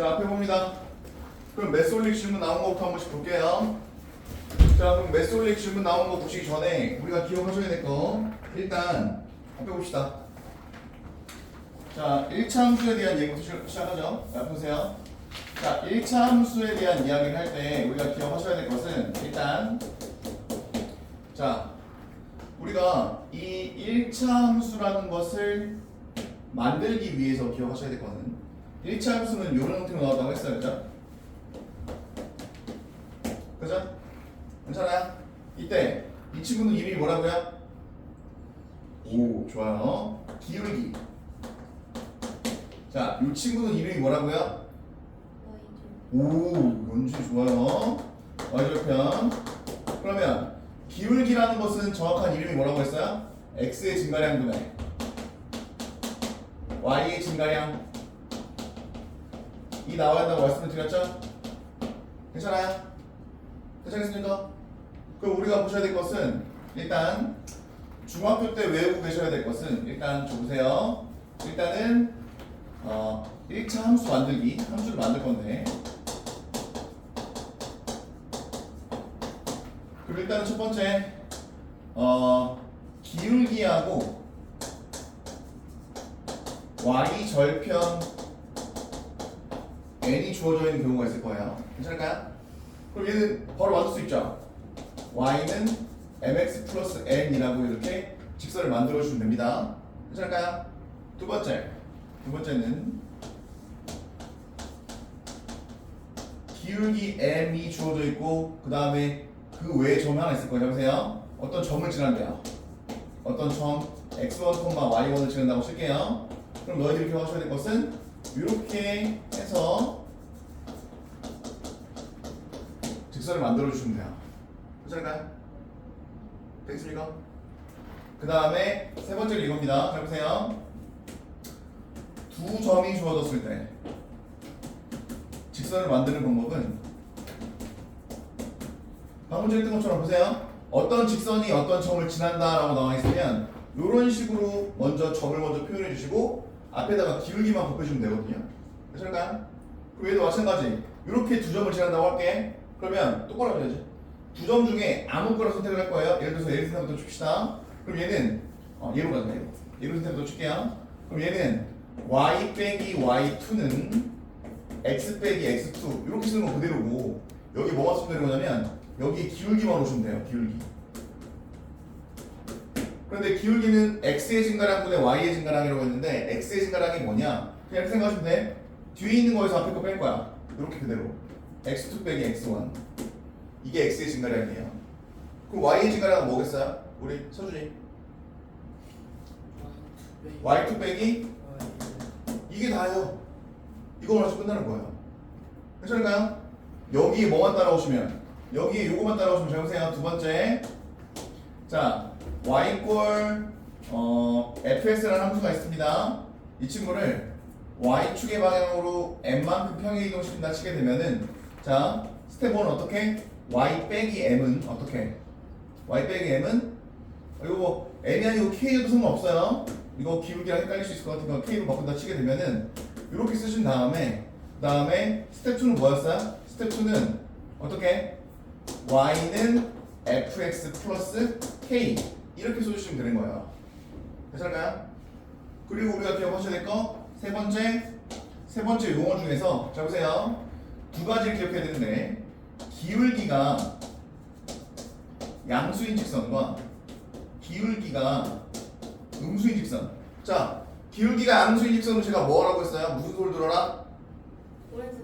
자, 앞에 봅니다. 그럼 메솔릭 질문 나온 거부터 한 번씩 볼게요. 자, 그럼 메솔릭 질문 나온 거 보시기 전에 우리가 기억하셔야 될 거 일단 앞에 봅시다. 자, 1차 함수에 대한 얘기부터 시- 시작하죠. 자, 보세요. 자, 1차 함수에 대한 이야기를 할 때 우리가 기억하셔야 될 것은 일단 자, 우리가 이 1차 함수라는 것을 만들기 위해서 기억하셔야 될 것은 1차 함수는 이런 형태로 나왔다고 했어요. 그죠? 그죠? 괜찮아요? 이때 이 친구는 이름이 뭐라고요? 오, 좋아요. 기울기. 자, 이 친구는 이름이 뭐라고요? 오, 연주 좋아요. y절편. 그러면 기울기라는 것은 정확한 이름이 뭐라고 했어요? x의 증가량 분의 y의 증가량 이 나와야 한다고 말씀을 드렸죠? 괜찮아요? 괜찮겠습니까? 그럼 우리가 보셔야 될 것은 일단 중학교 때 외우고 계셔야 될 것은 일단 좀 보세요. 일단은 어, 1차 함수 만들기 함수를 만들 건데 그럼 일단은 첫 번째 어, 기울기하고 y 절편 n이 주어져 있는 경우가 있을 거예요. 괜찮을까요? 그럼 얘는 바로 만들 수 있죠. y는 mx 플러스 n이라고 이렇게 직선을 만들어 주시면 됩니다. 괜찮을까요? 두 번째, 두 번째는 기울기 m이 주어져 있고 그 다음에 그 외에 점이 하나 있을 거예요. 보세요. 어떤 점을 지난대요. 어떤 점 x1, y1을 지른다고 칠게요. 그럼 너희들이 기억하셔야 될 것은 이렇게 해서 직선을 만들어 주시면 돼요. 괜찮을까요? 되겠습니까? 그 다음에 세 번째로 이겁니다. 잘 보세요. 두 점이 주어졌을 때 직선을 만드는 방법은 방금 전에 했던 것처럼 보세요. 어떤 직선이 어떤 점을 지난다라고 나와 있으면 이런 식으로 먼저 점을 먼저 표현해 주시고 앞에다가 기울기만 곱해주면 되거든요. 괜찮을까요? 그 외에도 마찬가지. 이렇게 두 점을 지난다고 할게. 그러면 똑바로 해야지. 두점 중에 아무 거나 선택을 할 거예요. 예를 들어서 예를 선택부터 줍시다. 그럼 얘는 어, 얘로 가자. 얘로. 얘로 선택부터 줄게요. 그럼 얘는 y 빼기 y2는 x 빼기 x2 이렇게 쓰는 거 그대로고 여기 뭐가 쓰면 되는 거냐면 여기 기울기만 오시면 돼요. 기울기. 그런데 기울기는 x의 증가량 분의 y의 증가량이라고 했는데 x의 증가량이 뭐냐? 그냥 이렇게 생각하시면 돼. 뒤에 있는 거에서 앞에 거 뺄 거야. 이렇게 그대로. X2 빼기 x1. 이게 x의 증가량이에요. 그럼 y의 증가량은 뭐겠어요? 우리 서준이. y2 빼기 이게 다예요. 이거만 해서 끝나는 거예요. 괜찮을까요? 여기에 뭐만 따라오시면 여기에 요거만 따라오시면 잘 보세요. 두 번째. 자, y 꼴 어, fs라는 함수가 있습니다. 이 친구를 y축의 방향으로 n만큼 평행 이동시킨다 치게 되면은 자, 스텝 1은 어떻게? y 빼기 m은 어떻게? y 빼기 m은 어, 이거 뭐 m이 아니고 k여도 상관없어요. 이거 기울기랑 헷갈릴 수 있을 것 같으니까 k로 바꾼다 치게 되면은 이렇게 쓰신 다음에 그 다음에 스텝 2는 뭐였어요? 스텝 2는 어떻게? y는 fx 플러스 k 이렇게 써주시면 되는 거예요. 괜찮을까요? 그리고 우리가 기억하셔야 될 거 세 번째 세 번째 용어 중에서 자 보세요 두 가지를 기억해야 되는데 기울기가 양수인 직선과 기울기가 음수인 직선 자 기울기가 양수인 직선으로 제가 뭐라고 했어요? 무슨 소리 들어라?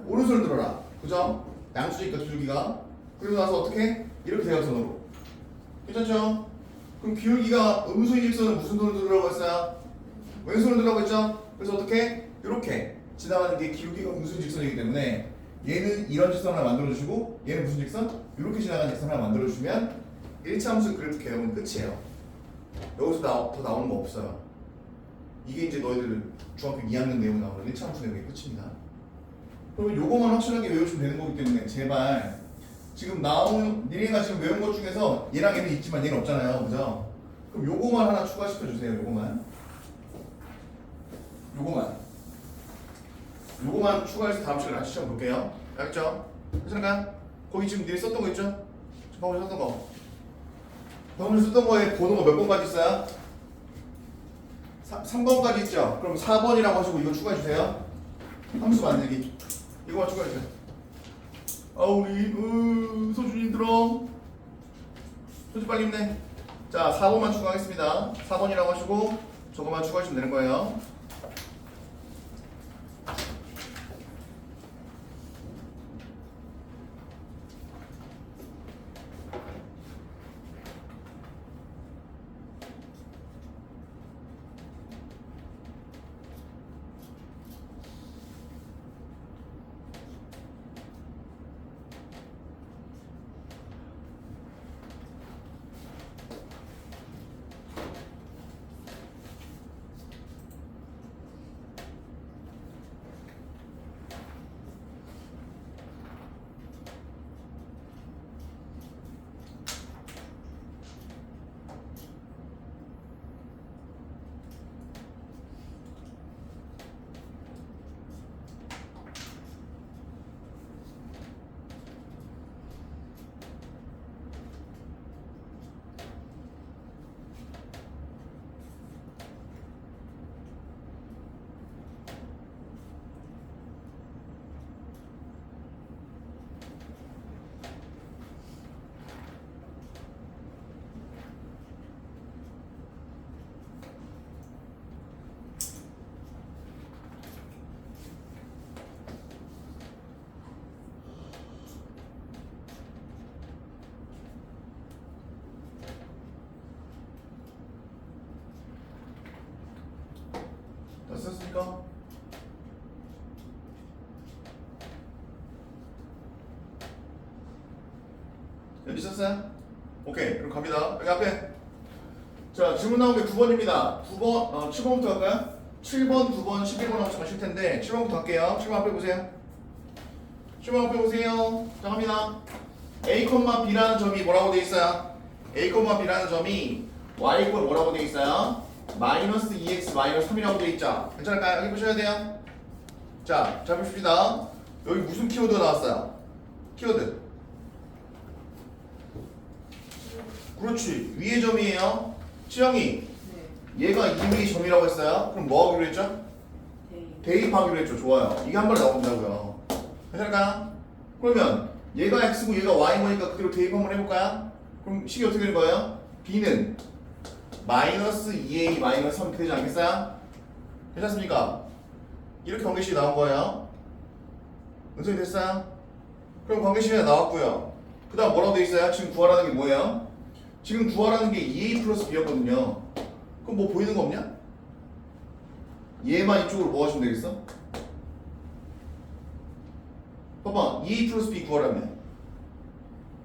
오른손을 들어라. 그죠? 양수니까 기울기가. 그리고 나서 어떻게? 이렇게 대각선으로. 괜찮죠? 그럼 기울기가 음수인 직선은 무슨 손을 들으라고 했어요? 왼손을 들으라고 했죠? 그래서 어떻게? 이렇게 지나가는 게 기울기가 음수인 직선이기 때문에 얘는 이런 직선 하나 만들어주시고 얘는 무슨 직선? 이렇게 지나가는 직선 하나 만들어주시면 1차 함수 그래프 개념은 끝이에요. 여기서 나, 더 나오는 거 없어요. 이게 이제 너희들 중학교 2학년 내용 나오는 1차 함수 내용이 끝입니다. 그러면 요거만 확실하게 외우시면 되는 거기 때문에 제발 지금 나온 니네가 지금 외운 것 중에서 얘랑 얘는 있지만 얘는 없잖아요 그죠? 그럼 요거만 하나 추가시켜 주세요 요거만 요거만 요거만 추가해서 다음 시간에 같이 시험 볼게요. 알겠죠? 괜찮을까요? 거기 지금 니네 썼던 거 있죠? 방금 썼던 거. 방금 썼던 거에 번호가 몇 번까지 있어요? 3, 번까지 있죠? 그럼 4번이라고 하시고 이거 추가해 주세요. 함수 만들기. 이거만 추가해 주세요. 아 우리 으, 소준이 들어. 소준 빨리 힘내. 자 4번만 추가하겠습니다. 4번이라고 하시고 저거만 추가하시면 되는 거예요. 썼어요? 오케이 그럼 갑니다 여기 앞에 자 질문 나온 게 9번입니다 9번 어, 7번부터 할까요? 7번, 9번, 11번 하고 하실 텐데 7번부터 할게요 7번 앞에 보세요 7번 앞에 보세요 자 갑니다 A, B라는 점이 뭐라고 돼 있어요? A, B라는 점이 Y 뭐라고 돼 있어요? 마이너스 2x 마이너스 3이라고 돼 있죠? 괜찮을까요? 여기 보셔야 돼요 자, 잘 보십시다 여기 무슨 키워드가 나왔어요? 키워드 그렇지 위의 점이에요 치영이 네. 얘가 2위의 점이라고 했어요 그럼 뭐 하기로 했죠? 대입하기로 했죠 좋아요 이게 한 번에 나온다고요 괜찮을까요? 그러면 얘가 x고 얘가 y 거니까 그대로 대입 한번 해볼까요? 그럼 식이 어떻게 되는 거예요? b는 마이너스 2a 마이너스 3 되지 않겠어요? 괜찮습니까? 이렇게 관계식이 나온 거예요 은성이 됐어요? 그럼 관계식이 나왔고요 그 다음 뭐라고 돼 있어요? 지금 구하라는 게 뭐예요? 지금 구하라는 게 2a 플러스 b였거든요 그럼 뭐 보이는 거 없냐? 얘만 이쪽으로 뭐 하시면 되겠어? 봐봐 2a 플러스 b 구하라면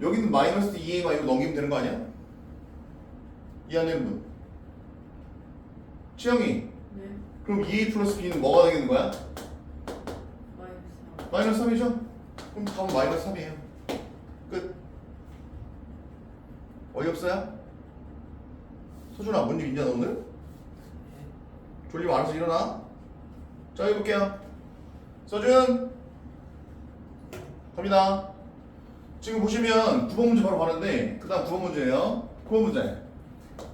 여기는 마이너스 2a만 이거 넘기면 되는 거 아니야? 이해 안 되는 분 치영이 네. 그럼 2a 플러스 b는 뭐가 되는 거야? 마이너스 삼. 마이너스 3이죠? 그럼 답은 마이너스 3이에요 끝 어이없어요? 소준아 뭔 일 있냐 너 오늘? 졸리면 알아서 일어나? 자 해볼게요. 서준! 갑니다. 지금 보시면 9번 문제 바로 가는데 그 다음 9번 문제예요. 9번 문제.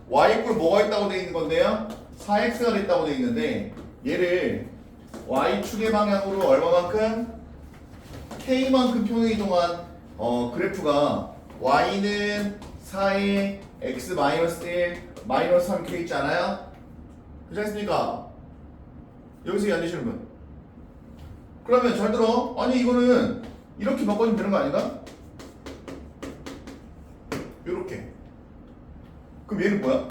y 꼴 뭐가 있다고 되어 있는 건데요? 4x가 됐다고 되어 있는데 얘를 y축의 방향으로 얼마만큼? k만큼 평행 이동한 어, 그래프가 y는 4에 x 마이너스 1 마이너스 3 이렇게 있지 않아요? 괜찮습니까? 여기서 안 되시는 분? 그러면 잘 들어. 아니 이거는 이렇게 바꿔주면 되는 거 아닌가? 요렇게. 그럼 얘는 뭐야?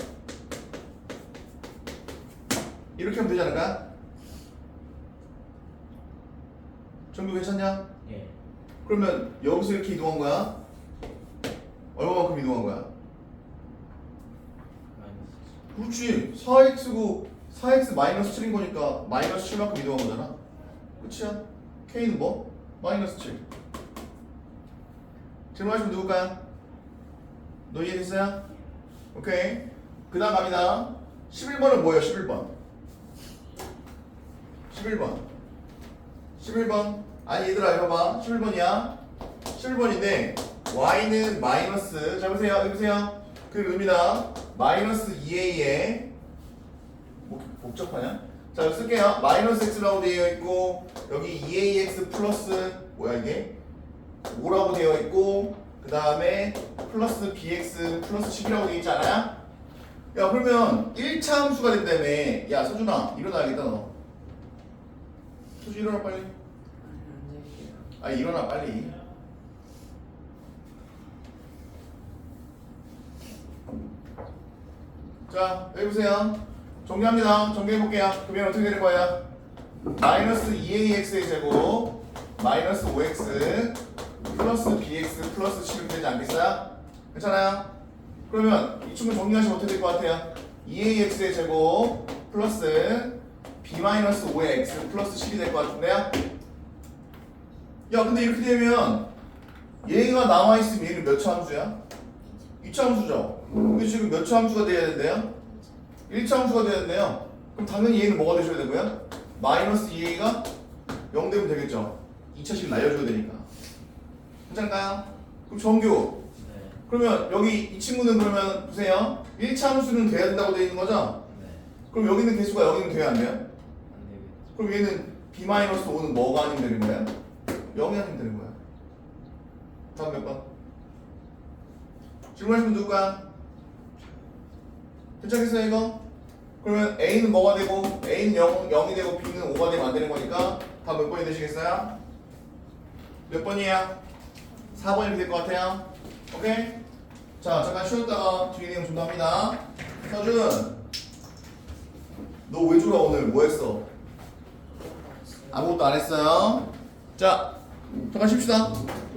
이렇게 하면 되지 않을까? 정도 괜찮냐? 예. 그러면 여기서 이렇게 이동한 거야? 얼마만큼 이동한 거야? 그렇지. 4x고 4x 마이너스 7인 거니까 마이너스 7만큼 이동한 거잖아. 끝이야? K는 뭐? 마이너스 7 질문하시면 누굴까요? 너 이해됐어요? 오케이. 그 다음 갑니다. 11번은 뭐예요? 11번. 11번. 11번. 아니 얘들아 이거 봐. 11번이야. 11번인데 y는 마이너스 자 보세요 여기 보세요. 그 의미다. 마이너스 2a에 뭐 복잡하냐? 자 여기 쓸게요. 마이너스 x라고 되어 있고 여기 2ax 플러스 뭐야 이게? 5라고 되어 있고 그 다음에 플러스 bx 플러스 10이라고 되어 있지 않아요? 야 그러면 1차 함수가 된다며. 야 서준아 일어나야겠다 너. 서준 일어나 빨리. 아 일어나 빨리 자 여기 보세요 정리합니다 정리해볼게요 그러면 어떻게 될 거야 마이너스 2ax의 제곱 마이너스 5x 플러스 bx 플러스 7이 되지 않겠어요? 괜찮아요? 그러면 이 친구 정리하시면 어떻게 될 것 같아요? 2ax의 제곱 플러스 b 마이너스 5의 x 플러스 7이 될 것 같은데요? 야 근데 이렇게 되면 얘가 나와 있으면 얘는 몇 차 함수야? 2차 함수죠. 근데 지금 몇 차 함수가 돼야 된대요? 1차 함수가 돼야 된대요. 그럼 당연히 얘는 뭐가 되셔야 되고요? 마이너스 2a가 0 되면 되겠죠. 2차씩 날려줘야 되니까. 괜찮을까요? 그럼 정규. 네. 그러면 여기 이 친구는 그러면 보세요. 1차 함수는 돼야 된다고 되어 있는 거죠? 네. 그럼 여기 있는 개수가 여기는 돼야 안 돼요? 안 되겠죠. 그럼 얘는 b-5는 뭐가 아니면 되는 거야? 0이 아니면 되는 거야. 다음 몇 번? 질문하시면 누구야? 괜찮겠어요 이거? 그러면 A는 뭐가 되고 A는 0, 0이 되고 B는 5가 되면 안 되는 거니까 다음 몇 번이 되시겠어요? 몇 번이야? 4번이 될것 같아요 오케이? 자 잠깐 쉬었다가 뒤에 내용 좀더 합니다 서준 너 왜 졸아 오늘 뭐 했어? 아무것도 안 했어요 자 잠깐 쉽시다